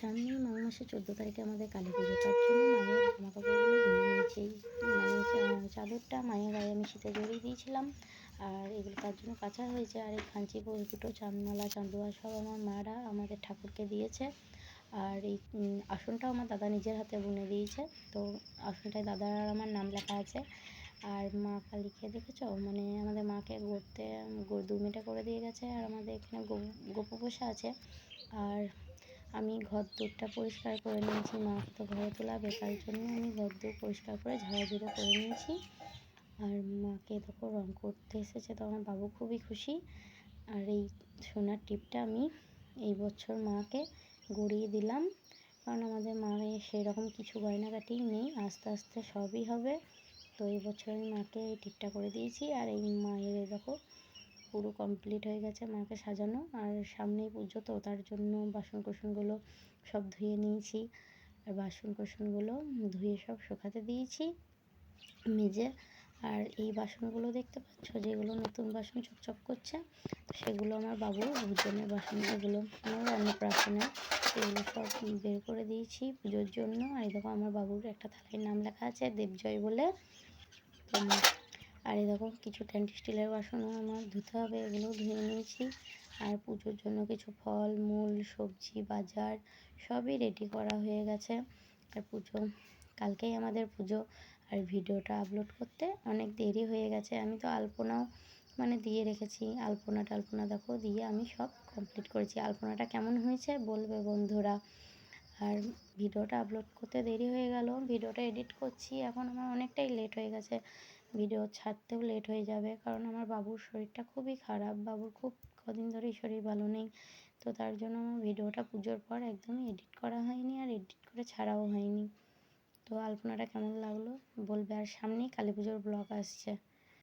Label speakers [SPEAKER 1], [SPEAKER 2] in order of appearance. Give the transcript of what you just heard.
[SPEAKER 1] সামনেই মাঘ মাসের চোদ্দ তারিখে আমাদের কালী পুজো। তার জন্য মায়ের জামা কাপড়গুলো ধুয়ে নিয়েছি। মানে চাদরটা মায়ের গায়ে আমি শীতে জড়িয়ে দিয়েছিলাম। আর এগুলো তার জন্য কাঁচা হয়েছে। আর এই খাঞ্চি দুটো চাঁদমালা চাঁদোয়া সব আমার মারা আমাদের ঠাকুরকে দিয়েছে। আর এই আসনটাও আমার দাদা নিজের হাতে বুনে দিয়েছে। তো আসনটায় দাদার আমার নাম লেখা আছে। আর মা কালীকে দেখেছ? মানে আমাদের মাকে গড়তে দু মিনিটে করে দিয়ে গেছে। আর আমাদের এখানে গোপু বসে আছে। আর আমি ঘর দূরটা পরিষ্কার করে নিয়েছি মাকে তো ঘরে তোলা বেকার জন্য আমি ঘর দূর পরিষ্কার করে ঝাড়াঝুড়ো করে নিয়েছি। আর মাকে দেখো রং করতে এসেছে, তো আমার বাবু খুবই খুশি। আর এই সোনার টিপটা আমি এই বছর মাকে গড়িয়ে দিলাম। কারণ আমাদের মায়ের সেরকম কিছু গয়নাগাটিই নেই, আস্তে আস্তে সবই হবে। তো এই বছর আমি মাকে এই টিপটা করে দিয়েছি। আর এই মায়ের দেখো পুরো কমপ্লিট হয়ে গেছে মাকে সাজানো। আর সামনেই পুজো, তো তার জন্য বাসন কোসনগুলো সব ধুয়ে নিয়েছি। আর বাসন কোসনগুলো ধুয়ে সব শুকাতে দিয়েছি, মেজে। আর এই বাসনগুলো দেখতে পাচ্ছ, যেগুলো নতুন বাসন চকচক করছে সেগুলো আমার বাবুর ভোজনের বাসন, এগুলো আমার অন্নপ্রাশনের এগুলো সব বের করে দিয়েছি পুজোর জন্য। আর দেখো আমার বাবুর একটা থালায় নাম লেখা আছে, দেবজয় বলে। আর দেখো, কিছু ট্যান্টি স্টিলের বাসনও আমার ধুতে হবে, এগুলো ধুয়ে নিয়েছি। আর পুজোর জন্য কিছু ফল, মূল, সবজি, বাজার, সবই রেডি করা হয়ে গেছে। আর পুজো, কালকেই আমাদের পুজো। আর ভিডিওটা আপলোড করতে অনেক দেরি হয়ে গেছে। আমি তো আলপনাও মানে দিয়ে রেখেছি। আলপনা টালপনা দেখো, দিয়ে আমি সব কমপ্লিট করেছি। আলপনাটা কেমন হয়েছে বলবে বন্ধুরা। আর ভিডিওটা আপলোড করতে দেরি হয়ে গেল। ভিডিওটা এডিট করছি, এখন আমার অনেকটাই লেট হয়ে গেছে। ভিডিও ছাড়তেও লেট হয়ে যাবে। কারণ আমার বাবুর শরীরটা খুবই খারাপ। বাবুর খুব কদিন ধরেই শরীর ভালো নেই। তো তার জন্য আমার ভিডিওটা পুজোর পর একদমই এডিট করা হয়নি আর এডিট করে ছাড়াও হয়নি। তো আলপনাটা কেমন লাগল বলবে? আর সামনেই কালী পুজোর ব্লগ আসছে।